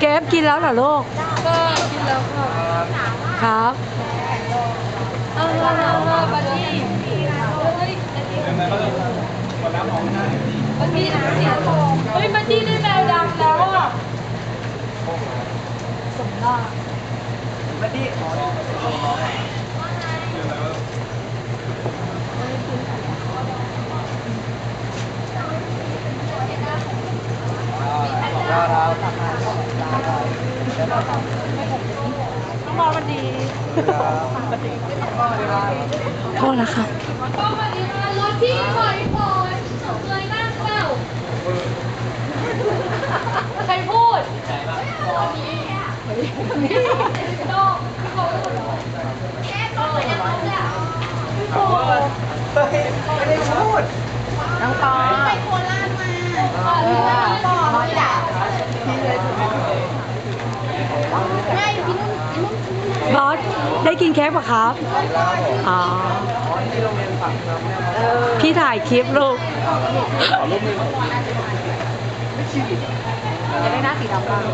เก็บกินแล้วเหรอลูก ก็กินแล้วค่ะครับเออเออเออบัดดี้เฮ้ยบัดดี้เฮ้ยบัดดี้ได้แมวดำแล้วอะสมน่า น้วก็ต้องมอมันดีโทษนะคะก็มาดีค่ะรถที่ปล่อยปล่อยเคยนั่งเปล่าใครพูดโน่เขาแค่ตัวเหมือนยังไงเนี่ยโอ้ยน้องปอ บอสได้กินเค้กปะครับ อ๋อ พี่ถ่ายคลิปลูกจะได้หน้าสีดำบ้าง